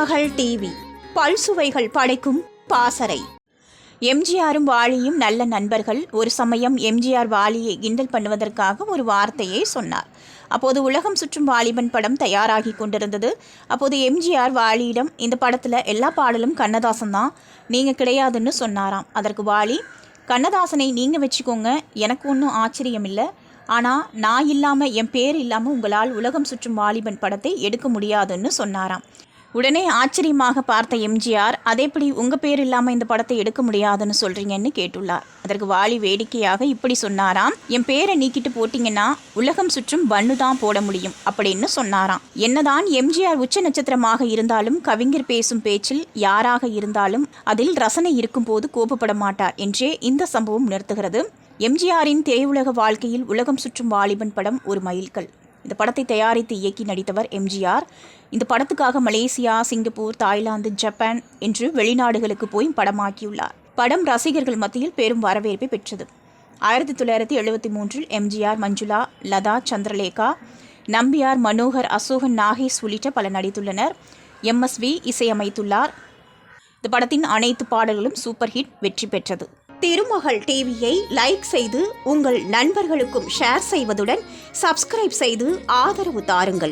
மகள் டிவி. பல்சுவைகள் படைக்கும் பாசறை. எம்ஜிஆரும் வாலியும் நல்ல நண்பர்கள். ஒரு சமயம் எம்ஜிஆர் வாலியை கிண்டல் பண்ணுவதற்காக ஒரு வார்த்தையை சொன்னார். அப்போது உலகம் சுற்றும் வாலிபன் படம் தயாராகி கொண்டிருந்தது. அப்போது எம்ஜிஆர் வாலியிடம் இந்த படத்தில் எல்லா பாடலும் கண்ணதாசன் தான் நீங்கள் கிடையாதுன்னு சொன்னாராம். அதற்கு வாலி கண்ணதாசனை நீங்கள் வச்சுக்கோங்க எனக்கு ஒன்றும் ஆச்சரியம் இல்லை ஆனால் நான் இல்லாமல் என் பேர் இல்லாமல் உங்களால் உலகம் சுற்றும் வாலிபன் படத்தை எடுக்க முடியாதுன்னு சொன்னாராம். உடனே ஆச்சரியமாக பார்த்த எம்ஜிஆர் அதேபடி உங்கள் பேர் இல்லாமல் இந்த படத்தை எடுக்க முடியாதுன்னு சொல்கிறீங்கன்னு கேட்டுள்ளார். அதற்கு வாலி வேடிக்கையாக இப்படி சொன்னாராம். என் பேரை நீக்கிட்டு போட்டிங்கன்னா உலகம் சுற்றும் பண்ணு தான் போட முடியும் அப்படின்னு சொன்னாராம். என்னதான் எம்ஜிஆர் உச்ச நட்சத்திரமாக இருந்தாலும் கவிஞர் பேசும் பேச்சில் யாராக இருந்தாலும் அதில் ரசனை இருக்கும்போது கோபப்பட மாட்டார் என்றே இந்த சம்பவம் உணர்த்துகிறது. எம்ஜிஆரின் திரையுலக வாழ்க்கையில் உலகம் சுற்றும் வாலிபன் படம் ஒரு மைல்கல். இந்த படத்தை தயாரித்து இயக்கி நடித்தவர் எம்ஜிஆர். இந்த படத்துக்காக மலேசியா சிங்கப்பூர் தாய்லாந்து ஜப்பான் என்று வெளிநாடுகளுக்கு போய் படமாக்கியுள்ளார். படம் ரசிகர்கள் மத்தியில் பெரும் வரவேற்பை பெற்றது. ஆயிரத்தி தொள்ளாயிரத்தி எழுபத்தி மூன்றில் எம்ஜிஆர் மஞ்சுளா லதா சந்திரலேகா நம்பியார் மனோகர் அசோகன் நாகேஷ் உள்ளிட்ட பலர் நடித்துள்ளனர். எம்எஸ்வி இசையமைத்துள்ளார். இந்த படத்தின் அனைத்து பாடல்களும் சூப்பர் ஹிட் வெற்றி பெற்றது. திருமகள் டிவியை லைக் செய்து உங்கள் நண்பர்களுக்கும் ஷேர் செய்வதுடன் சப்ஸ்கிரைப் செய்து ஆதரவு தாருங்கள்.